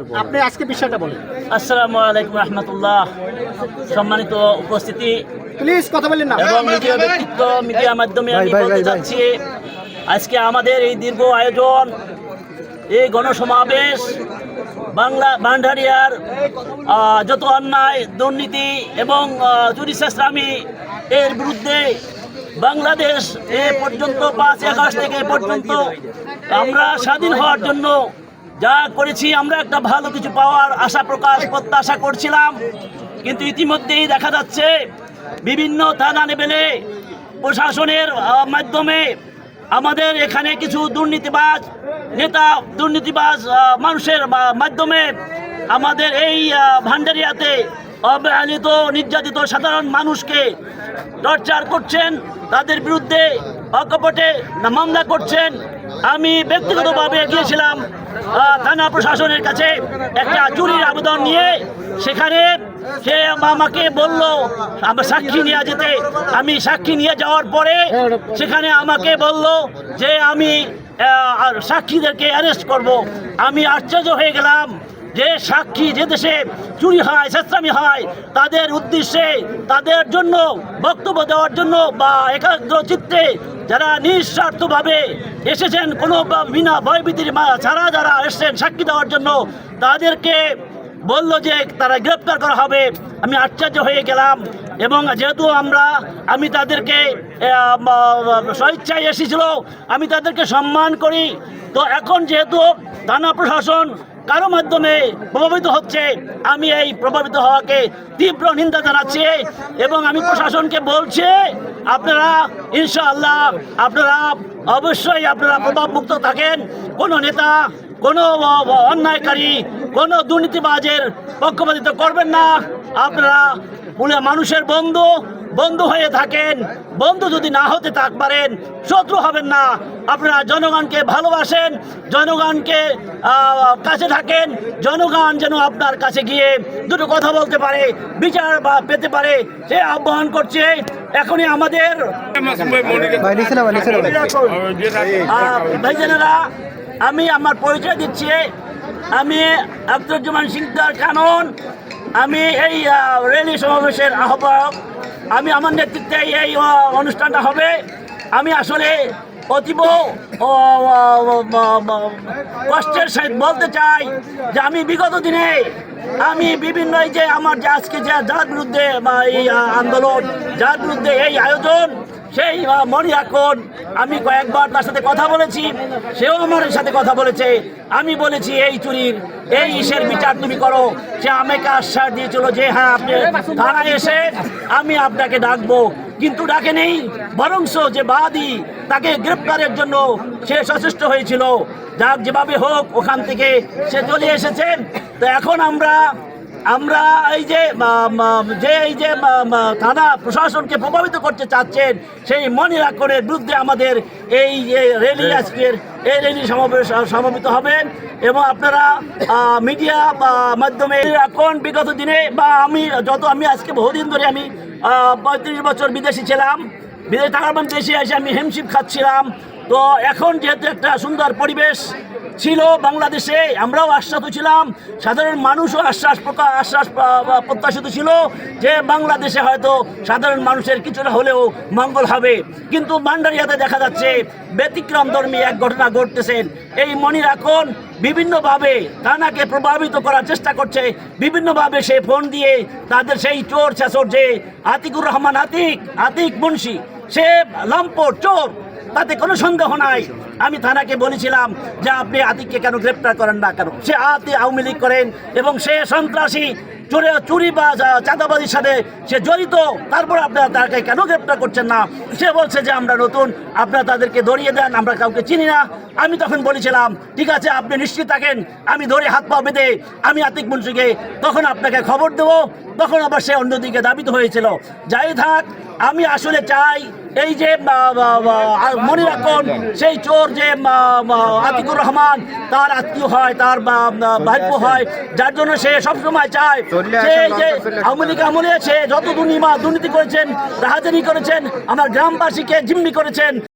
আপনি আজকে বিষয়টা বলেন। আসসালামু আলাইকুম রহমতুল্লাহ। সম্মানিত উপস্থিতি। প্লিজ কথা বলেন না। এবং মিডিয়া ব্যক্তিত্ব মিডিয়ার মাধ্যমে আমি বলতে চাচ্ছি আজকে আমাদের এই দীর্ঘ আয়োজন এই গণসমাবেশ বাংলা ভান্ডারিয়ার যত অন্যায় দুর্নীতি এবং আহ, চুরি এর বিরুদ্ধে বাংলাদেশ এ পর্যন্ত পাঁচ আগস্ট থেকে পর্যন্ত আমরা স্বাধীন হওয়ার জন্য যা করেছি, আমরা একটা ভালো কিছু পাওয়ার আশা প্রকাশ, প্রত্যাশা করছিলাম। কিন্তু ইতিমধ্যেই দেখা যাচ্ছে, বিভিন্ন থানা লেভেলে প্রশাসনের মাধ্যমে আমাদের এখানে কিছু দুর্নীতিবাজ নেতা, দুর্নীতিবাজ মানুষের মাধ্যমে আমাদের এই ভান্ডারিয়াতে অবহেলিত, নির্যাতিত সাধারণ মানুষকে টর্চার করছেন। তাদের বিরুদ্ধে অকপটে মামলা করছেন। আমি ব্যক্তিগতভাবে গিয়েছিলাম থানা প্রশাসনের কাছে একটা চুরির আবেদন নিয়ে সেখানে সে আমাকে বলল, আমার সাক্ষী নিয়ে যেতে। আমি সাক্ষী নিয়ে যাওয়ার পরে সেখানে আমাকে বলল যে আমি সাক্ষীদেরকে অ্যারেস্ট করব। আমি আশ্চর্য হয়ে গেলাম যে সাক্ষী যে দেশে চুরি হয় চেষ্টামি হয়, তাদের উদ্দেশ্যে, তাদের জন্য বক্তব্য দেওয়ার জন্য বা একাগ্র চিত্তে যারা নিঃস্বার্থভাবে এসেছেন, কোনো বিনা ভয়ভীতির ছাড়া যারা এসেছেন সাক্ষী দেওয়ার জন্য, তাদেরকে বলল যে তারা গ্রেপ্তার করা হবে। আমি আশ্চর্য হয়ে গেলাম এবং যেহেতু আমরা, আমি তাদেরকে স্বেচ্ছায় এসেছিল, আমি তাদেরকে সম্মান করি। তো এখন যেহেতু থানা প্রশাসন কারও মাধ্যমে প্রভাবিত হচ্ছে, আমি এই প্রভাবিত হওয়াকে তীব্র নিন্দা জানাচ্ছি এবং আমি প্রশাসনকে বলছি, আপনারা ইনশাআল্লাহ, আপনারা অবশ্যই আপনারা প্রভাবমুক্ত থাকেন। কোনো নেতা, কোনো অন্যায়কারী, কোনো দুর্নীতিবাজের পক্ষপাতিত্ব করবেন না। আপনারা মানুষের বন্ধু বন্ধু হয়ে থাকেন। বন্ধু যদি না হতে থাক পারেন শত্রু হবেন না। আপনারা জনগণকে ভালোবাসেন জনগণকে কাছে থাকেন। জনগণ যেন আপনার কাছে গিয়ে দুটো কথা বলতে পারে বিচার বা পেতে পারে সে আহ্বান করছে। এখনই আমাদের ভাইজানেরা আমি আমার পরিচয় দিচ্ছি। আমি আখতারুজ্জামান সিকদার কানন আমি এই রেলি সমাবেশের আহ্বায়ক। আমি আমার নেতৃত্বে এই অনুষ্ঠানটা হবে। আমি আসলে অতীব কষ্টের সহিত বলতে চাই যে আমি বিগত দিনে আমি বিভিন্ন যে আমার যে আজকে যে যার বিরুদ্ধে বা এই আন্দোলন যার বিরুদ্ধে এই আয়োজন সেই মনে রাখুন আমি কয়েকবার তার সাথে কথা বলেছি, সেও আমার সাথে কথা বলেছে। আমি বলেছি, এই চুরির, এই ইসের বিচার তুমি করো। সে আমাকে আশ্বাস দিয়েছিল যে হ্যাঁ আপনি থানায় এসে আমি আপনাকে ডাকবো। কিন্তু ডাকে নেই। বরংস যে বাদী তাকে গ্রেপ্তারের জন্য সে সচেষ্ট হয়েছিল। যাক, যেভাবে হোক, ওখান থেকে সে চলে এসেছেন। তো এখন আমরা আমরা এই যে যে এই যে থানা প্রশাসনকে প্রভাবিত করতে চাচ্ছেন সেই মনে রাখনের বিরুদ্ধে আমাদের এই যে র্যালি আজকের এই র্যালি সমাবেশ সমাবেত হবেন এবং আপনারা মিডিয়া বা মাধ্যমে এখন বিগত দিনে বা আমি যত আমি আজকে বহুদিন ধরে আমি পঁয়ত্রিশ বছর বিদেশি ছিলাম। বিদেশে থাকার দেশে এসে আমি হেমশিপ খাচ্ছিলাম। তো এখন যেহেতু একটা সুন্দর পরিবেশ ছিল বাংলাদেশে, আমরাও আশ্বাস ছিলাম, সাধারণ মানুষও আশ্বাস প্রকাশ আশ্বাস প্রত্যাশিত ছিল যে বাংলাদেশে হয়তো সাধারণ মানুষের কিছুটা হলেও মঙ্গল হবে। কিন্তু মান্ডারিয়াতে দেখা যাচ্ছে ব্যতিক্রম ধর্মী এক ঘটনা ঘটতেছেন এই মনে রাখুন বিভিন্নভাবে থানাকে প্রভাবিত করার চেষ্টা করছে। বিভিন্নভাবে সে ফোন দিয়ে তাদের সেই চোর ছেচর যে আতিকুর রহমান আতিক আতিক মুন্সি, সে লম্পট চোর তাতে কোনো সন্দেহ নাই। আমি থানাকে বলেছিলাম যে আপনি আতিককে কেন গ্রেপ্তার করেন না কেন? সে আতি আওয়ামী লীগ করেন এবং সে সন্ত্রাসী। চোরে বা চাঁদাবাজির সাথে সে জড়িত, তারপর আপনারা তাকে কেন গ্রেপ্তার করছেন না? সে বলছে যে আমরা নতুন, আপনারা তাদেরকে ধরিয়ে দেন, আমরা কাউকে চিনি না। আমি তখন বলেছিলাম, ঠিক আছে, আপনি নিশ্চিত থাকেন, আমি ধরে হাত পা বেঁধে আমি আতিক মুন্সিকে তখন আপনাকে খবর দেবো। তখন আবার সে অন্যদিকে দাবিত হয়েছিল। যাই থাক, আমি আসলে চাই এই যে মনে রাখুন সেই চোর যে আতিকুর রহমান, তার আত্মীয় হয়, তার ভাইপো হয়, যার জন্য সে সবসময় চায়। এই যে আওয়ামী লীগ আমলে সে যত দুর্নীমা দুর্নীতি করেছেন রাহাজানি করেছেন আমার গ্রামবাসীকে জিম্মি করেছেন।